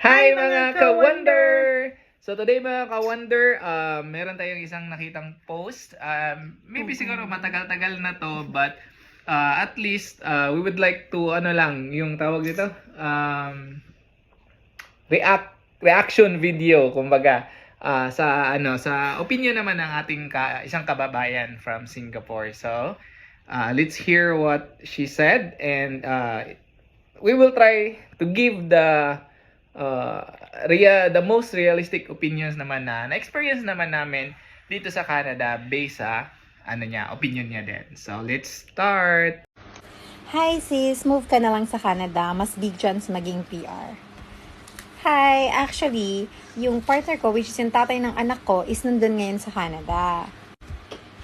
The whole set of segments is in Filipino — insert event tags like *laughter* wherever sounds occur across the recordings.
Hi mga ka-wonder! So today mga ka-wonder, uh, meron tayong isang nakitang post. Um, maybe siguro matagal-tagal na to, but uh, at least uh, we would like to, ano lang, yung tawag dito, um, react, reaction video, kumbaga, uh, sa, ano, sa opinion naman ng ating ka, isang kababayan from Singapore. So, uh, let's hear what she said and uh, we will try to give the uh, rea the most realistic opinions naman na na-experience naman namin dito sa Canada based sa ano niya, opinion niya din. So, let's start! Hi sis, move ka na lang sa Canada. Mas big chance maging PR. Hi, actually, yung partner ko, which is yung tatay ng anak ko, is nandun ngayon sa Canada.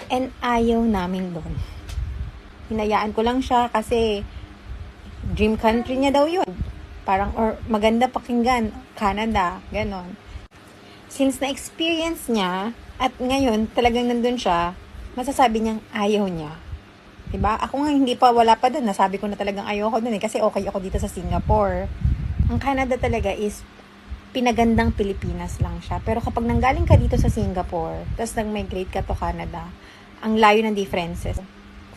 And ayaw namin doon. Hinayaan ko lang siya kasi dream country niya daw yun. Parang, or maganda pakinggan, Canada, ganon. Since na-experience niya, at ngayon talagang nandun siya, masasabi niyang ayaw niya. Diba? Ako nga hindi pa, wala pa doon. Nasabi ko na talagang ayaw ko doon eh. Kasi okay ako dito sa Singapore. Ang Canada talaga is pinagandang Pilipinas lang siya. Pero kapag nanggaling ka dito sa Singapore, tapos nag-migrate ka to Canada, ang layo ng differences.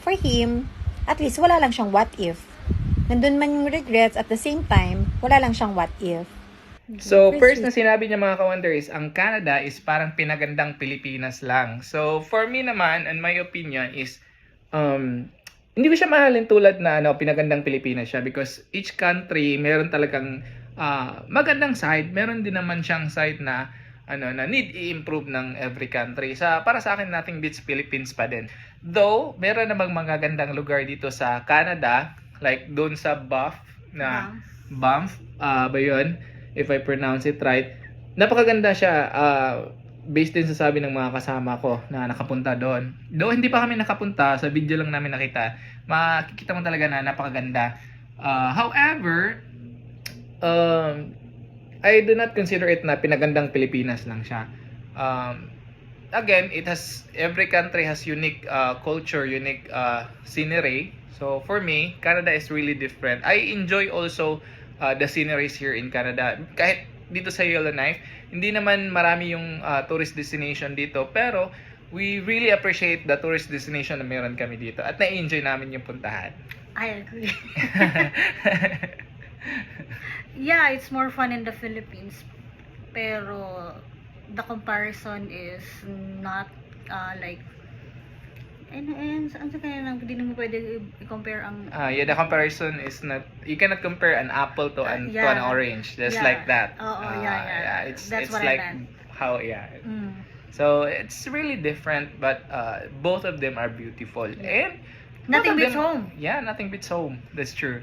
For him, at least wala lang siyang what if. Nandun man yung regrets, at the same time, wala lang siyang what if. So, first na sinabi niya mga ka-wonder is, ang Canada is parang pinagandang Pilipinas lang. So, for me naman, and my opinion is, um, hindi ko siya mahalin tulad na ano, pinagandang Pilipinas siya because each country meron talagang ah, magandang side, meron din naman siyang side na ano na need i-improve ng every country. Sa para sa akin nothing beats Philippines pa din. Though meron namang mga gandang lugar dito sa Canada, like doon sa Banff na Banff, ah ba 'yun? If I pronounce it right. Napakaganda siya ah, based din sa sabi ng mga kasama ko na nakapunta doon. Though hindi pa kami nakapunta, sa video lang namin nakita, makikita mo talaga na napakaganda. Ah, however, um, I do not consider it na pinagandang Pilipinas lang siya. Um, again, it has every country has unique uh, culture, unique uh, scenery. So for me, Canada is really different. I enjoy also uh, the sceneries here in Canada. Kahit dito sa Yellowknife, hindi naman marami yung uh, tourist destination dito, pero we really appreciate the tourist destination na meron kami dito at na-enjoy namin yung puntahan. I agree. *laughs* yeah, it's more fun in the Philippines. Pero the comparison is not uh, like and and saan sa kanya lang hindi mo pwede i- i-compare ang Ah, yeah, the comparison is not you cannot compare an apple to an to Yeah. an orange. Just Yeah. like that. Oo, Ah, yeah, yeah. It's That's it's what I like meant. how yeah. Mm. So it's really different, but uh, both of them are beautiful and both Nothing of beats them- home. Yeah, nothing beats home. That's true.